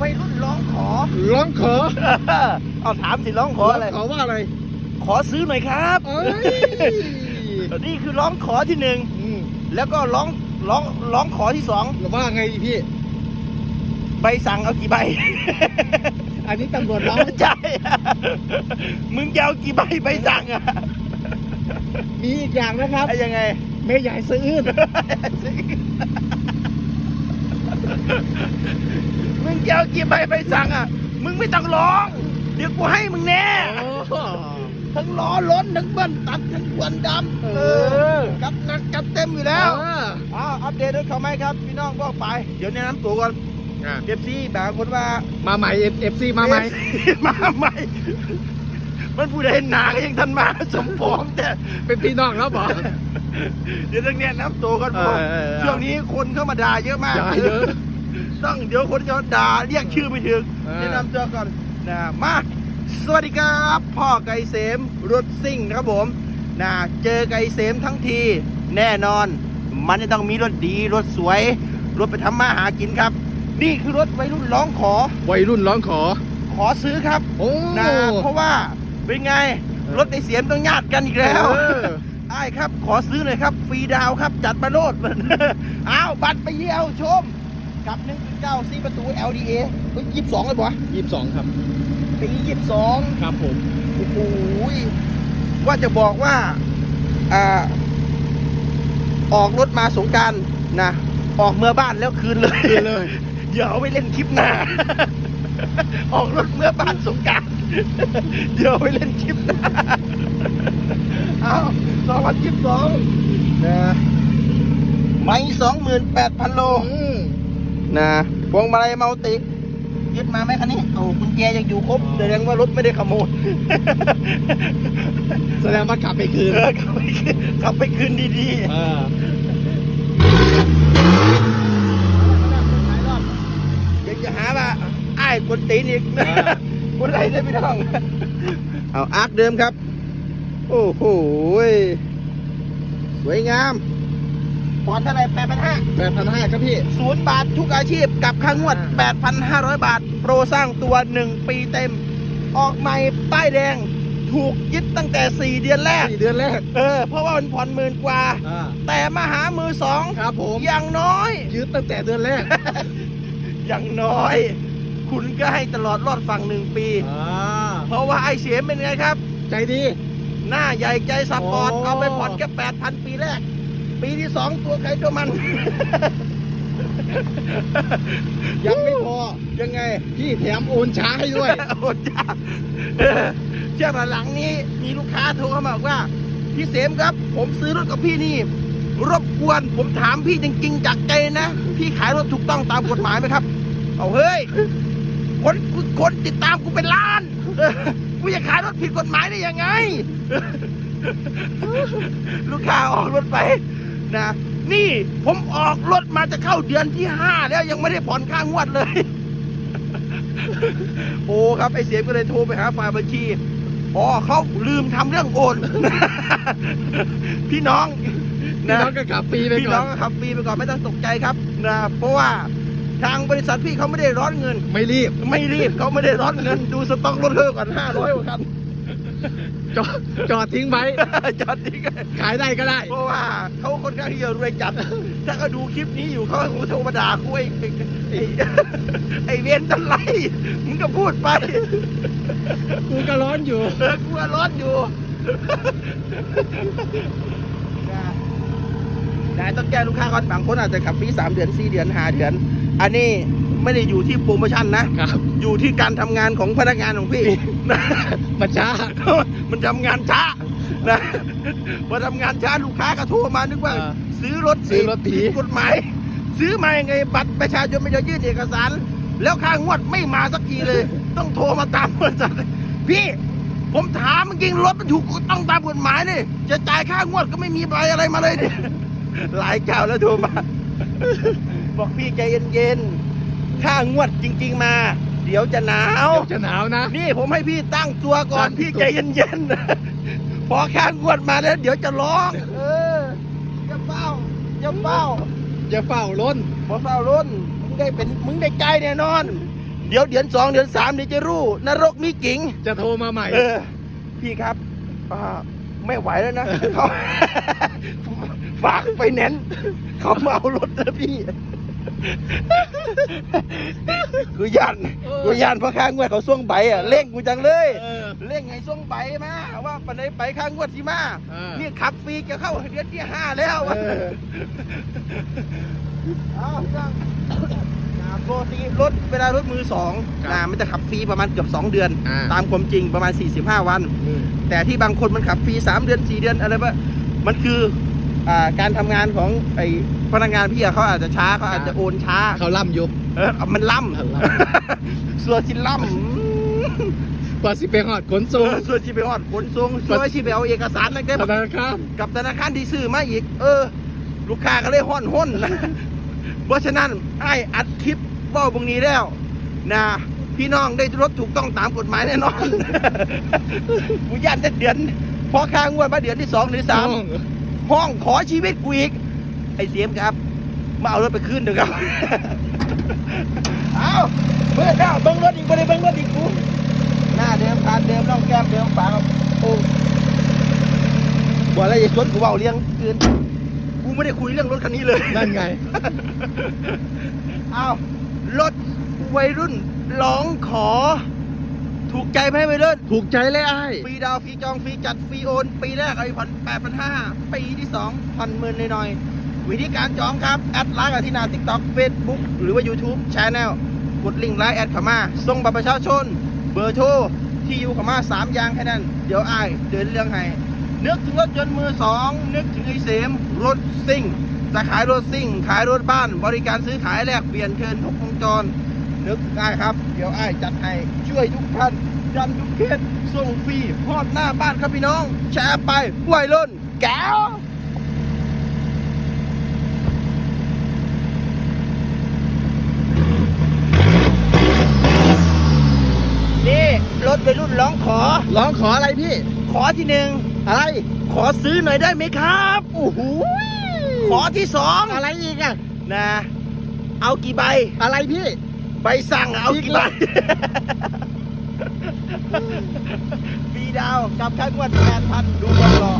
วัยรุ่นร้องขอ ร้องขอเอาถามสิร้องขออะไรขอว่าอะไร ขอซื้อหน่อยครับเอ้ย นี่คือร้องขอที่หนึ่งอืมแล้วก็ร้องร้องร้องขอที่สองแล้วว่าไงพี่ ใบสั่งเอากี่ใบ อันนี้ตำรวจร้อง ใช่มึงจะเอากี่ใบใบสั่งอะมีอีกอย่างนะครับไอ้ยังไง แม่ใหญ่สะอื้น มึงจะเอากี่ใบใบสั่งอะ มึงไม่ต้องร้อง เดี๋ยวกูให้มึงแน่ ทั้งล้อล้นทั้งเบิ้ลตัดทั้งควนดำเออ กัดหนักกัดเต็มอยู่แล้วเอออ้าวอัปเดตด้วยเขาไหมครับพี่น้องบอกไป เดี๋ยวแนะนำตัวก่อนอะเอฟซีบางคนว่า มาใหม่เอฟซีมาใหม่ FC มาใหม่ มันผู้ใดหนาก็ยังทันมาสมปองแต่เป็นพี่น้องแล้วบอกเดี๋ยวต้องแนะนำตัวก่อนเอผมอเออเออช่วงนี้คนเข้ามาด่าเยอะมากด่าเยอะต้องเดี๋ยวคนจะด่าเรียกชื่อไม่ถึงเออแนะนำตัวก่อนนะมาสวัสดีครับพ่อไก่เสมรถซิ่งนะครับผมนะเจอไก่เสมทั้งที แน่นอน มันจะต้องมีรถดีรถสวย รถไปทำมาหากินครับ นี่คือรถวัยรุ่นร้องขอ วัยรุ่นร้องขอ ขอซื้อครับโอ้นะเพราะว่า เป็นไง รถไอเสียมต้องญาติกันอีกแล้วเออไอ้ายครับ ขอซื้อหน่อยครับ ฟรีดาวน์ครับ จัดมาโลดอ้าว บัตรไปเยี่ยวชม กับ1.9ซีประตู LDA เฮ้ยยี่สิบสองเลยปะยี่สิบสองครับปียี่สิบสองครับผม โอ้โหยว่าจะบอกว่า อ่า ออกรถมาสงกรารนะ ออกเมื่อบ้านแล้วคืนเลยคืนเลย เดี๋ยวเอาไปเล่นคลิปหน้า ออกรถเมื่อบ้านสงกราร เดี๋ยวเอาไปเล่นคลิปหน้าเอาสองพันยี่สิบสองนะไม่สองหมื่นแปดพันโลอืมนะพวงมาลัยเมาติยึดมาไหมคันนี้โอ้กุญแจยังอยู่ครบแสดงว่ารถไม่ได้ขโมยแสดงว่ากลับไปคืนเออกลับไปคืนกลับไปคืนดีเออๆเดี๋ยวจะหาว่าไอ้ายกวนตีนอีก คนไรได้ไม่ต้อง เอาอาร์คเดิมครับ โอ้โหยสวยงามผ่อนเท่าไหร่แปดพันห้าแปดพันห้าครับพี่ศูนย์บาททุกอาชีพกับค่างวด8,500บาท โปรสร้างตัว1ปีเต็ม ออกใหม่ป้ายแดง ถูกยึดตั้งแต่4เดือนแรกสี่เดือนแรก เออ เพราะว่ามันผ่อนหมื่นกว่าอ่าแต่มาหามือสองครับผมอย่างน้อยยืดตั้งแต่เดือนแรกอย่างน้อย คุณก็ให้ตลอดรอดฝั่งหนึ่งปีอ่าเพราะว่าไอเสียมเป็นไงครับ ใจดี หน้าใหญ่ใจสปอร์ตโอ้เอาไปผ่อนแค่8,000ปีแรก ปีที่สองตัวใครตัวมัน ยังไม่พอ ยังไง พี่แถมโอนช้าให้ด้วย โอดจ้าเออเชื่อหลังนี้มีลูกค้าโทรเข้ามาบอกว่า พี่เสมครับ ผมซื้อรถกับพี่นี่รบกวนผมถามพี่จริงๆจากใจนะ พี่ขายรถถูกต้องตามกฎหมายไหมครับ เอาเฮ้ย คนคนติดตามกูเป็นล้านเออกูจะขายรถผิดกฎหมายได้ยังไง ลูกค้าออกรถไปนะ นี่ผมออกรถมาจะเข้าเดือนที่ห้าแล้วยังไม่ได้ผ่อนค่างวดเลย โอ้ครับไอเสียมก็เลยโทรไปหาฝ่ายบัญชีอ๋อเขาลืมทำเรื่องโอน พี่น้องพี่น้องก็ขับปีไปพี่ก่น้ออนงขับฟรีไปก่อนไม่ต้องตกใจครับนะเพราะว่า ทางบริษัทพี่เขาไม่ได้ร้อนเงิน ไม่รีบ ไม่รีบเขาไม่ได้ร้อนเงิน ดูสต็อกรถเธอก่อนห้าร้อยกว่าคันจอดจอดทิ้งไว้จอดทิ้งไว้ขายได้ก็ได้ เพราะว่าเขาคนข้างที่จะรวยจัด ถ้าเขาดูคลิปนี้อยู่เขาคงโทรมาด่ากูไอ้ไอ้ไอ้ไอ้เวียนตันไรมึงก็พูดไป กูก็ร้อนอยู่เออกูว่าร้อนอยู่ได้ต้องแก้ลูกค้าก่อนบางคนอาจจะขับฟรีสามเดือนสี่เดือนห้าเดือน อันนี้ไม่ได้อยู่ที่โปรโมชั่นนะ ครับ อยู่ที่การทำงานของพนักงานของพี่มาช้า มันทำงานช้านะพอทำงานช้าลูกค้าก็โทรมานึกว่าเออซื้อรถซื้อรถผี ผิดกฎหมาย ซื้อมายังไงบัตรประชาชนไม่ยอมยื่นเอกสาร แล้วค่างวดไม่มาสักทีเลย ต้องโทรมาตามบริษัทพี่ผมถามจริงๆรถมันถูกต้องตามกฎหมายนี่จะจ่ายค่างวดก็ไม่มีใบอะไรมาเลยเนี่ยหลายเจ้าแล้วโทรมา บอกพี่ใจเย็นๆค่างวดจริง ๆ มา เดี๋ยวจะหนาว เดี๋ยวจะหนาวนะ นี่ผมให้พี่ตั้งตัวก่อนตั้งตัว พี่ใจเย็นๆ พอข้างงวดมาแล้วเดี๋ยวจะร้องเออจะเฝ้าจะเฝ้าอย่าเฝ้าล้น พอเฝ้ารุ่นมึงได้เป็นมึงได้ใจแน่นอน เดี๋ยวเดือนสองเดือนสามเดี๋ยวจะรู้นรกมีจริงจะโทรมาใหม่ เออพี่ครับอ่าไม่ไหวแล้วนะเขาฝากไปแนนซ์เขามาเอารถแล้วพี่ กูยันเออกูยันเพราะข้างงวดเขาส่วงใบอะเร่งกูจังเลยเออเร่งให้ส่วงใบมาว่าปันไดไปข้างงวดที่มาเออ นี่ขับฟรีจะเข้าเดือนที่ห้าแล้วเออเอาพี่น้องอ่าปกติรถเวลารถมือสองครับนะมันจะขับฟรีประมาณเกือบสองเดือน อ่า ตามความจริงประมาณ 45 วันอืมแต่ที่บางคนมันขับฟรี 3 เดือน 4 เดือนอะไรแบบมันคืออ่า การทำงานของไอ้พนักงานพี่อะเขาอาจจะช้าเขาอาจจะโอนช้าเขาล่ำอยู่เออมันล่มันล่ำส่วนที่ล่ำกว่าสิไปหอดขนเอส่งอส่วนที่ไปออดขนส่งส่วนที่ไปเอาเอกสารนั่นก็ธนาคารกับธนาคารที่ซื้อมาอีก เออ ลูกค้าก็เลยห้อนห้นเพราะฉะนั้นไอ้อัดคลิปเว่าบงนี้แล้วนะพี่น้องได้รถถูกต้องตามกฎหมายแน่นอนกูย่านได้เดือนพอค้างวดมาเดือนที่สองหรือสาม ห้องขอชีวิตกูอีก ไอ้เสียมครับ มาเอารถไปคืนเถอะครับ เอาเมื่อหน้าเบิ้งรถอีกไม่ได้เบิ้งรถอีกกูหน้าเดิมคานเดิมน้องแก้มเดิมฝาครับโอ้บอกแล้วอย่าชวนกูเบาเลี้ยงคืนกูไม่ได้คุยเรื่องรถคันนี้เลย นั่นไง เอารถวัยรุ่นร้องขอ ถูกใจไหมวัยรุ่นถูกใจเลยไอ้ฟรีดาวน์ฟรีจองฟรีจัดฟรีโอนปีแรกไอ้ผ่อนแปดพันห้าปีที่สองผ่อนหมื่นหน่อยๆวิธีการจองครับ แอดไลน์กับที่หน้าทิกตอกเฟซบุ๊กหรือว่า YouTube Channel กดลิงก์ไลน์แอดเข้ามาส่งบัตรประชาชน เบอร์โทรที่อยู่เข้ามาสามอย่างแค่นั้น เดี๋ยวอ้ายเดินเรื่องให้นึกถึงรถยนต์มือสองนึกถึงไอ้เสมรถซิ่งจะขายรถซิ่ง ขายรถบ้าน บริการซื้อขายแลกเปลี่ยนเชิญทุกวงจร นึกง่ายครับ เดี๋ยวอ้ายจัดให้ช่วยทุกท่านยันทุกเคสส่งฟรีพอดหน้าบ้านครับพี่น้อง แชร์ไปวัยรุ่นแก้วนี่รถวัยรุ่นร้องขอ ร้องขออะไรพี่ ขอที่หนึ่งอะไร ขอซื้อหน่อยได้ไหมครับโอ้โหขอที่สองอะไรอีกอะนะ เอากี่ใบ อะไรพี่ ใบสั่งเอากี่ใบแล้วฟรีดาวกับค่างวดแปดพันดูบอลรอ